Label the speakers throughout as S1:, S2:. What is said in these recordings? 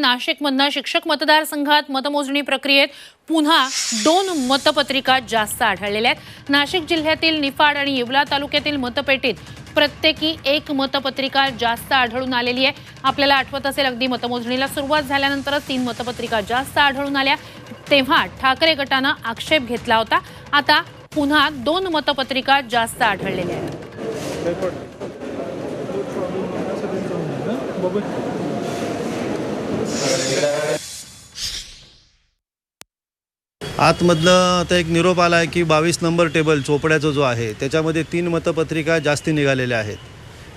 S1: नाशिकमधनं शिक्षक मतदारसंघात मतमोजणी प्रक्रियेत पुन्हा दोन मतपत्रिका जास्त आढळलेल्या आहेत. नाशिक जिल्ह्यातील निफाड आणि येवला तालुक्यातील मतपेटीत प्रत्येकी एक मतपत्रिका जास्त आढळून आलेली आहे. आपल्याला आठवत असेल अगदी मतमोजणीला सुरुवात झाल्यानंतरच तीन मतपत्रिका जास्त आढळून आल्या. तेव्हा ठाकरे गटानं आक्षेप घेतला होता. आता पुन्हा दोन मतपत्रिका जास्त आढळलेल्या आहेत.
S2: आतमधलं आता एक निरोप आला आहे की बावीस नंबर टेबल चोपड्याचा जो आहे त्याच्यामध्ये तीन मतपत्रिका जास्ती निघालेल्या आहेत.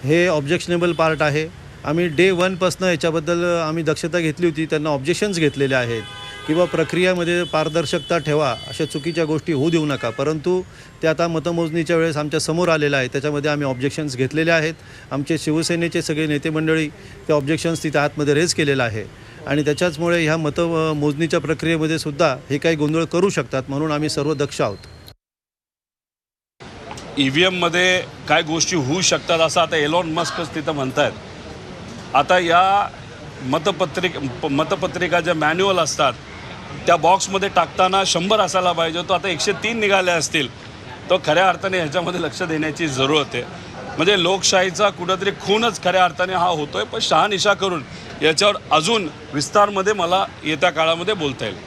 S2: हे ऑब्जेक्शनेबल पार्ट आहे. आम्ही डे वनपासनं याच्याबद्दल आम्ही दक्षता घेतली होती त्यांना ऑब्जेक्शन्स घेतलेले आहेत. किंवा प्रक्रियामध्ये पारदर्शकता ठेवा अशा चुकीच्या गोष्टी होऊ देऊ नका. परंतु ते आता मतमोजणीच्या वेळेस आमच्यासमोर आलेलं आहे. त्याच्यामध्ये आम्ही ऑब्जेक्शन्स घेतलेले आहेत. आमचे शिवसेनेचे सगळे नेते मंडळी ते ऑब्जेक्शन्स तिथे आतमध्ये रेज केलेलं आहे. आणि त्याच्याचमुळे ह्या मत मोजणीच्या प्रक्रियेमध्ये सुद्धा हे काही गोंधळ करू शकतात म्हणून आम्ही सर्व दक्ष आहोत.
S3: ई व्ही एममध्ये काय गोष्टी होऊ शकतात असं आता एलॉन मस्कच तिथं म्हणतायत. आता या मतपत्रिक मतपत्रिका ज्या मॅन्युअल असतात त्या बॉक्समध्ये टाकताना शंभर असायला पाहिजे तो आता एकशे तीन निघाले असतील. तो खऱ्या अर्थाने ह्याच्यामध्ये लक्ष देण्याची जरूरत आहे. म्हणजे लोकशाहीचा कुठंतरी खूनच खऱ्या अर्थाने हा होतोय पण शहानिशा करून याच्यावर अजून विस्तारमध्ये मला येत्या काळामध्ये बोलता येईल.